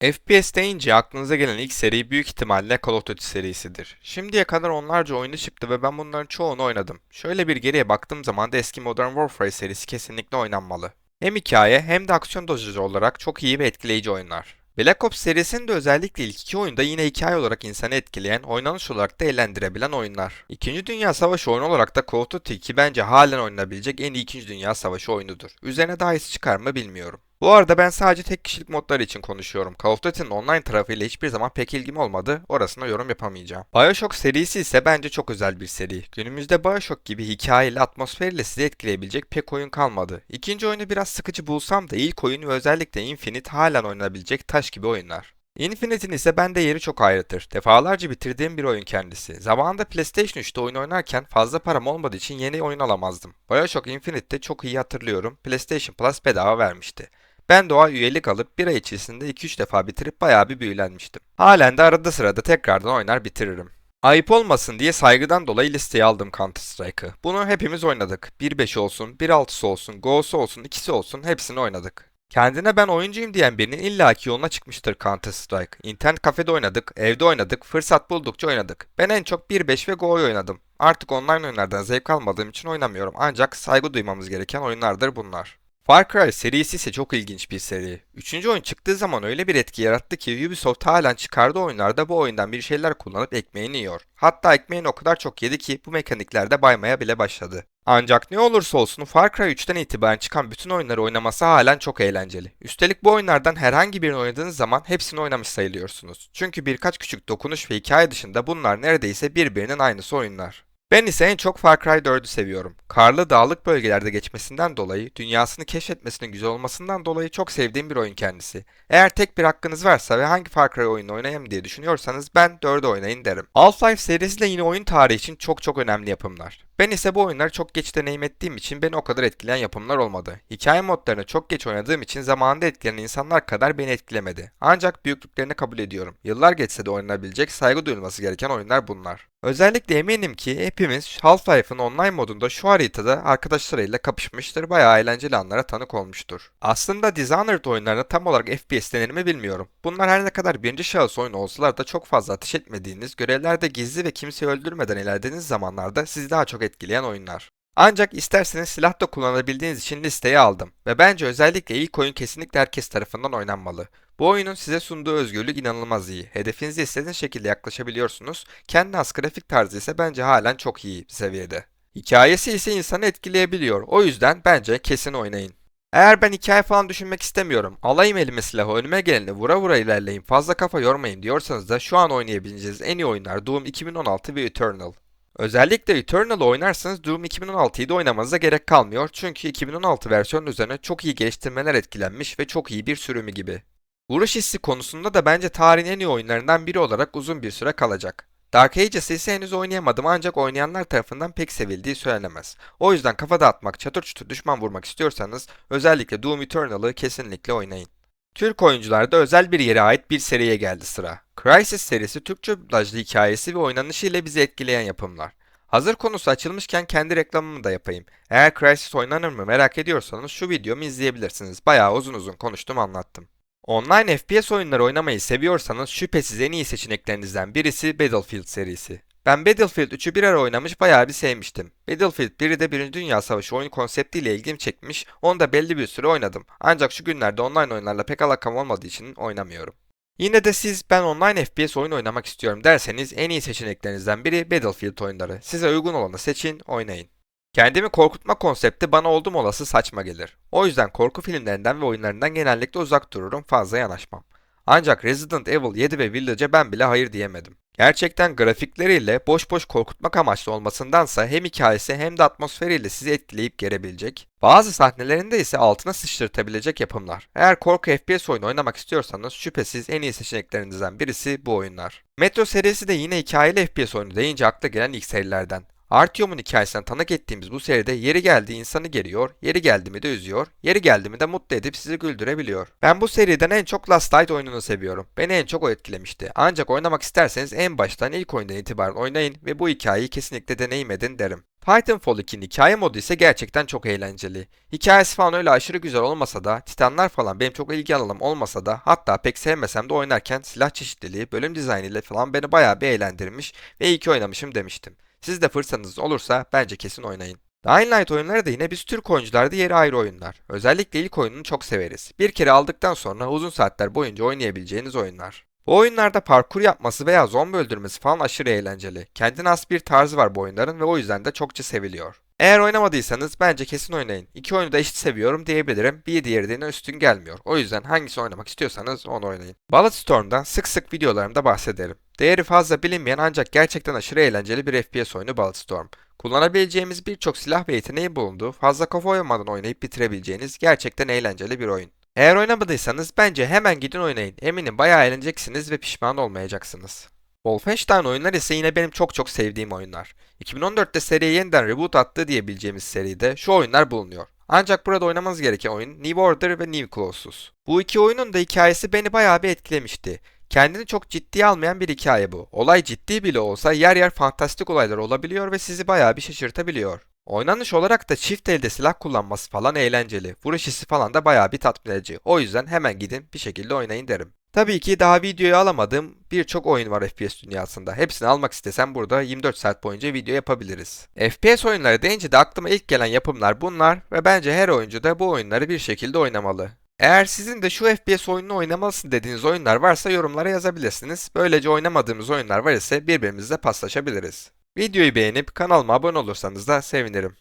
FPS deyince aklınıza gelen ilk seri büyük ihtimalle Call of Duty serisidir. Şimdiye kadar onlarca oyunu çıktı ve ben bunların çoğunu oynadım. Şöyle bir geriye baktığım zaman da eski Modern Warfare serisi kesinlikle oynanmalı. Hem hikaye hem de aksiyon dozajı olarak çok iyi ve etkileyici oyunlar. Black Ops serisinin de özellikle ilk iki oyunda yine hikaye olarak insanı etkileyen, oynanış olarak da eğlendirebilen oyunlar. İkinci Dünya Savaşı oyunu olarak da Call of Duty 2 bence halen oynanabilecek en iyi İkinci Dünya Savaşı oyunudur. Üzerine daha iyisi çıkar mı bilmiyorum. Bu arada ben sadece tek kişilik modlar için konuşuyorum. Call of Duty'nin online tarafıyla hiçbir zaman pek ilgim olmadı. Orasına yorum yapamayacağım. BioShock serisi ise bence çok özel bir seri. Günümüzde BioShock gibi hikayeyle, atmosferiyle sizi etkileyebilecek pek oyun kalmadı. İkinci oyunu biraz sıkıcı bulsam da ilk oyun ve özellikle Infinite halen oynanabilecek taş gibi oyunlar. Infinite'in ise bende yeri çok ayrıtır. Defalarca bitirdiğim bir oyun kendisi. Zamanında PlayStation 3'te oyun oynarken fazla param olmadığı için yeni oyun alamazdım. BioShock Infinite'te çok iyi hatırlıyorum. PlayStation Plus bedava vermişti. Ben ay üyelik alıp bir ay içerisinde 2-3 defa bitirip bayağı bir büyülenmiştim. Halen de arada sırada tekrardan oynar bitiririm. Ayıp olmasın diye saygıdan dolayı listeye aldım Counter Strike'ı. Bunu hepimiz oynadık. 1.5 olsun, 1.6'sı olsun, Go'su olsun, ikisi olsun hepsini oynadık. Kendine ben oyuncuyum diyen birinin illaki yoluna çıkmıştır Counter Strike. İnternet kafede oynadık, evde oynadık, fırsat buldukça oynadık. Ben en çok 1.5 ve Go'yu oynadım. Artık online oyunlardan zevk almadığım için oynamıyorum ancak saygı duymamız gereken oyunlardır bunlar. Far Cry serisi ise çok ilginç bir seri. Üçüncü oyun çıktığı zaman öyle bir etki yarattı ki Ubisoft halen çıkardığı oyunlarda bu oyundan bir şeyler kullanıp ekmeğini yiyor. Hatta ekmeğini o kadar çok yedi ki bu mekaniklerde baymaya bile başladı. Ancak ne olursa olsun Far Cry 3'ten itibaren çıkan bütün oyunları oynaması halen çok eğlenceli. Üstelik bu oyunlardan herhangi birini oynadığınız zaman hepsini oynamış sayılıyorsunuz. Çünkü birkaç küçük dokunuş ve hikaye dışında bunlar neredeyse birbirinin aynısı oyunlar. Ben ise en çok Far Cry 4'ü seviyorum. Karlı dağlık bölgelerde geçmesinden dolayı, dünyasını keşfetmesinin güzel olmasından dolayı çok sevdiğim bir oyun kendisi. Eğer tek bir hakkınız varsa ve hangi Far Cry oyunu oynayayım diye düşünüyorsanız ben 4'ü oynayın derim. Half-Life serisi de yine oyun tarihi için çok çok önemli yapımlar. Ben ise bu oyunları çok geç deneyim ettiğim için beni o kadar etkileyen yapımlar olmadı. Hikaye modlarını çok geç oynadığım için zamanında etkilenen insanlar kadar beni etkilemedi. Ancak büyüklüklerini kabul ediyorum. Yıllar geçse de oynanabilecek, saygı duyulması gereken oyunlar bunlar. Özellikle eminim ki hepimiz Half-Life'ın online modunda şu haritada arkadaşlarıyla kapışmıştır, bayağı eğlenceli anlara tanık olmuştur. Aslında Dishonored oyunlarına tam olarak FPS denir mi bilmiyorum. Bunlar her ne kadar birinci şahıs oyun olsalar da çok fazla ateş etmediğiniz, görevlerde gizli ve kimseyi öldürmeden ilerlediğiniz zamanlarda sizi daha çok etkileyen oyunlar. Ancak isterseniz silah da kullanabildiğiniz için listeye aldım ve bence özellikle ilk oyun kesinlikle herkes tarafından oynanmalı. Bu oyunun size sunduğu özgürlük inanılmaz iyi. Hedefinize istediğiniz şekilde yaklaşabiliyorsunuz. Kendi az grafik tarzı ise bence halen çok iyi bir seviyede. Hikayesi ise insanı etkileyebiliyor. O yüzden bence kesin oynayın. Eğer ben hikaye falan düşünmek istemiyorum, alayım elime silahı önüme geleni vura vura ilerleyin fazla kafa yormayın diyorsanız da şu an oynayabileceğiniz en iyi oyunlar Doom 2016 ve Eternal. Özellikle Eternal'ı oynarsanız Doom 2016'yı da oynamanıza gerek kalmıyor çünkü 2016 versiyonun üzerine çok iyi geliştirmeler etkilenmiş ve çok iyi bir sürümü gibi. Vuruş hissi konusunda da bence tarihin en iyi oyunlarından biri olarak uzun bir süre kalacak. Dark Ages ise henüz oynayamadım ancak oynayanlar tarafından pek sevildiği söylenemez. O yüzden kafa dağıtmak, çatır çutur düşman vurmak istiyorsanız özellikle Doom Eternal'ı kesinlikle oynayın. Türk oyuncularda özel bir yere ait bir seriye geldi sıra. Crysis serisi Türkçe dublajlı hikayesi ve oynanışı ile bizi etkileyen yapımlar. Hazır konusu açılmışken kendi reklamımı da yapayım. Eğer Crysis oynanır mı merak ediyorsanız şu videomu izleyebilirsiniz. Bayağı uzun uzun konuştum anlattım. Online FPS oyunları oynamayı seviyorsanız şüphesiz en iyi seçeneklerinizden birisi Battlefield serisi. Ben Battlefield 3'ü bir ara oynamış bayağı bir sevmiştim. Battlefield 1'i de 1. Dünya Savaşı oyun konseptiyle ilgimi çekmiş, onu da belli bir süre oynadım. Ancak şu günlerde online oyunlarla pek alakam olmadığı için oynamıyorum. Yine de siz ben online FPS oyun oynamak istiyorum derseniz en iyi seçeneklerinizden biri Battlefield oyunları. Size uygun olanı seçin, oynayın. Kendimi korkutma konsepti bana oldum olası saçma gelir. O yüzden korku filmlerinden ve oyunlarından genellikle uzak dururum, fazla yanaşmam. Ancak Resident Evil 7 ve Village'e ben bile hayır diyemedim. Gerçekten grafikleriyle boş boş korkutmak amaçlı olmasındansa hem hikayesi hem de atmosferiyle sizi etkileyip gerebilecek, bazı sahnelerinde ise altına sıçratabilecek yapımlar. Eğer korku FPS oyunu oynamak istiyorsanız şüphesiz en iyi seçeneklerinizden birisi bu oyunlar. Metro serisi de yine hikayeli FPS oyunu deyince akla gelen ilk serilerden. Artyom'un hikayesine tanık ettiğimiz bu seride yeri geldi insanı geriyor, yeri geldi mi de üzüyor, yeri geldi mi de mutlu edip sizi güldürebiliyor. Ben bu seriden en çok Last Light oyununu seviyorum. Beni en çok o etkilemişti. Ancak oynamak isterseniz en baştan ilk oyundan itibaren oynayın ve bu hikayeyi kesinlikle deneyim edin derim. Titanfall 2'nin hikaye modu ise gerçekten çok eğlenceli. Hikayesi falan öyle aşırı güzel olmasa da, Titanlar falan benim çok ilgi alanım olmasa da, hatta pek sevmesem de oynarken silah çeşitliliği, bölüm dizaynı ile falan beni bayağı bir eğlendirmiş ve iyi ki oynamışım demiştim. Siz de fırsatınız olursa bence kesin oynayın. Dying Light oyunları da yine biz Türk oyuncularda yeri ayrı oyunlar. Özellikle ilk oyununu çok severiz. Bir kere aldıktan sonra uzun saatler boyunca oynayabileceğiniz oyunlar. Bu oyunlarda parkur yapması veya zombi öldürmesi falan aşırı eğlenceli. Kendine has bir tarzı var bu oyunların ve o yüzden de çokça seviliyor. Eğer oynamadıysanız bence kesin oynayın. İki oyunu da eşit seviyorum diyebilirim. Bir diğerine üstün gelmiyor. O yüzden hangisi oynamak istiyorsanız onu oynayın. Bulletstorm'dan sık sık videolarımda bahsederim. Değeri fazla bilinmeyen ancak gerçekten aşırı eğlenceli bir FPS oyunu Bulletstorm. Kullanabileceğimiz birçok silah ve yeteneği bulunduğu, fazla kafa yormadan oynayıp bitirebileceğiniz gerçekten eğlenceli bir oyun. Eğer oynamadıysanız bence hemen gidin oynayın. Eminim bayağı eğleneceksiniz ve pişman olmayacaksınız. Wolfenstein oyunlar ise yine benim çok çok sevdiğim oyunlar. 2014'te seriye yeniden reboot attı diyebileceğimiz seride şu oyunlar bulunuyor. Ancak burada oynamanız gereken oyun New Order ve New Colossus. Bu iki oyunun da hikayesi beni bayağı bir etkilemişti. Kendini çok ciddiye almayan bir hikaye bu. Olay ciddi bile olsa yer yer fantastik olaylar olabiliyor ve sizi bayağı bir şaşırtabiliyor. Oynanış olarak da çift elde silah kullanması falan eğlenceli. Vuruş hissi falan da bayağı bir tatmin edici. O yüzden hemen gidin bir şekilde oynayın derim. Tabii ki daha videoyu alamadığım birçok oyun var FPS dünyasında. Hepsini almak istesem burada 24 saat boyunca video yapabiliriz. FPS oyunları deyince de aklıma ilk gelen yapımlar bunlar ve bence her oyuncu da bu oyunları bir şekilde oynamalı. Eğer sizin de şu FPS oyununu oynamalısın dediğiniz oyunlar varsa yorumlara yazabilirsiniz. Böylece oynamadığımız oyunlar var ise birbirimizle paslaşabiliriz. Videoyu beğenip kanalıma abone olursanız da sevinirim.